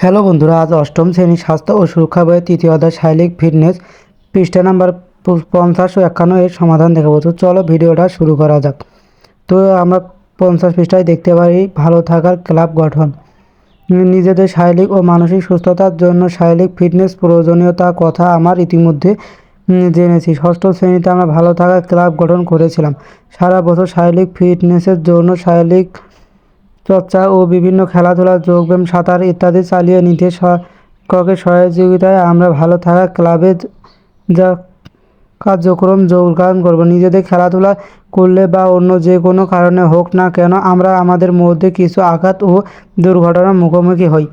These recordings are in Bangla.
হ্যালো বন্ধুরা, আজ অষ্টম শ্রেণি স্বাস্থ্য ও সুরক্ষা বইয়ের তৃতীয় অধ্যায় শারীরিক ফিটনেস, পৃষ্ঠা নাম্বার পঞ্চাশ ও একান্ন এর সমাধান দেখাবো। তো চলো ভিডিওটা শুরু করা যাক। তো আমরা পঞ্চাশ পৃষ্ঠায় দেখতে পারি, ভালো থাকার ক্লাব গঠন। নিজেদের শারীরিক ও মানসিক সুস্থতার জন্য শারীরিক ফিটনেস প্রয়োজনীয়তা কথা আমার ইতিমধ্যে জেনেছি। ষষ্ঠ শ্রেণীতে আমরা ভালো থাকার ক্লাব গঠন করেছিলাম। সারা বছর শারীরিক ফিটনেসের জন্য শারীরিক চর্চা ও বিভিন্ন খেলাধুলা যোগব্যায়াম, সাঁতার ইত্যাদি চালিয়ে নিতে শিক্ষকের সহযোগিতায় আমরা ভালো থাকা ক্লাবে যা কার্যক্রম যোগদান করব। নিজেদের খেলাধুলা করলে বা অন্য যে কোনো কারণে হোক না কেন আমরা আমাদের মধ্যে কিছু আঘাত ও দুর্ঘটনার মুখোমুখি হই।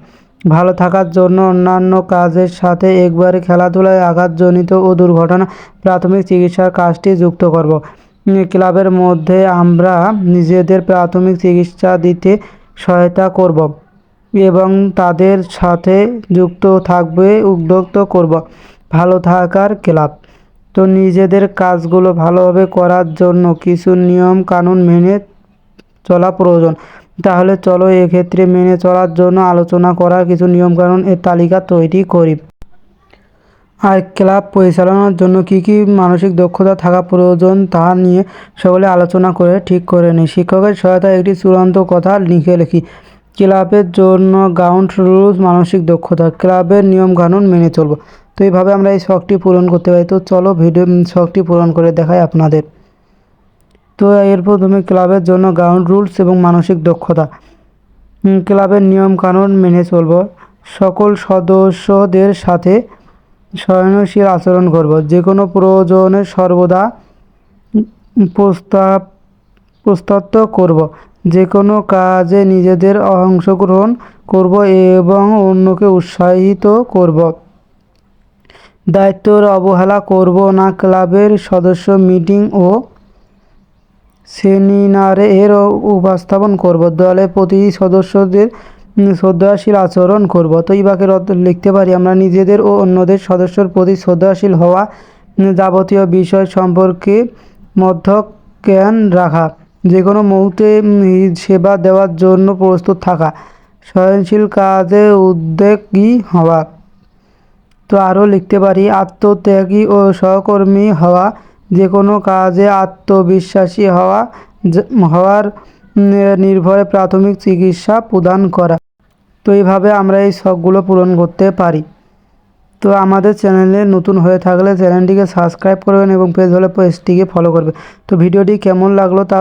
ভালো থাকার জন্য অন্যান্য কাজের সাথে একবারে খেলাধুলায় আঘাতজনিত ও দুর্ঘটনা প্রাথমিক চিকিৎসার কাজটি যুক্ত করব। ক্লাবের মধ্যে আমরা নিজেদের প্রাথমিক চিকিৎসা দিতে সহায়তা করব এবং তাদের সাথে যুক্ত থাকবে, উদ্যুক্ত করব। ভালো থাকার ক্লাব। তো নিজেদের কাজগুলো ভালোভাবে করার জন্য কিছু নিয়ম কানুন মেনে চলা প্রয়োজন। তাহলে চলো এক্ষেত্রে মেনে চলার জন্য আলোচনা করা কিছু নিয়মকানুন এর তালিকা তৈরি করি। আর ক্লাব পরিচালনার জন্য কী কী মানসিক দক্ষতা থাকা প্রয়োজন তা নিয়ে সকলে আলোচনা করে ঠিক করে নিই। শিক্ষকের সহায়তায় একটি চূড়ান্ত কথা লিখে লিখি। ক্লাবের জন্য গ্রাউন্ড রুলস, মানসিক দক্ষতা, ক্লাবের নিয়ম কানুন মেনে চলবো। তো এইভাবে আমরা এই শখটি পূরণ করতে পারি। তো চলো ভিডিও শখটি পূরণ করে দেখাই আপনাদের। তো এর প্রথমে ক্লাবের জন্য গ্রাউন্ড রুলস এবং মানসিক দক্ষতা। ক্লাবের নিয়ম কানুন মেনে চলব। সকল সদস্যদের সাথে সহনশীল আচরণ করব। যে কোনো প্রয়োজনে সর্বদা প্রস্তাব প্রস্তাব করব। যে কোনো কাজে নিজেদের অংশগ্রহণ করব এবং অন্যকে উৎসাহিত করব। দায়িত্বর অবহেলা করব না। ক্লাবের সদস্য মিটিং ও সেমিনারে এর উপস্থাপন করব। দলের প্রতি সদস্যদের শ্রদ্ধাশীল আচরণ করব। তো এই বাক্যের অর্থ লিখতে পারি, আমরা নিজেদের ও অন্যদের সদস্যর প্রতি শ্রদ্ধাশীল হওয়া যাবতীয় বিষয় সম্পর্কে মধ্য জ্ঞান রাখা যে কোনো মুহূর্তে সেবা দেওয়ার জন্য প্রস্তুত থাকা, সহনশীল কাজে উদ্যোগী হওয়া। তো আরও লিখতে পারি, আত্মত্যাগী ও সহকর্মী হওয়া যে কোনো কাজে আত্মবিশ্বাসী হওয়া হওয়ার নির্ভরে প্রাথমিক চিকিৎসা প্রদান করা। তো এইভাবে আমরা এই শখগুলো পূরণ করতে পারি। তো আমাদের চ্যানেলে নতুন হয়ে থাকলে চ্যানেলটিকে সাবস্ক্রাইব করবেন এবং পেজ হলে পেজটিকে ফলো করবেন। তো ভিডিওটি কেমন লাগল তা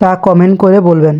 তা কমেন্ট করে বলবেন।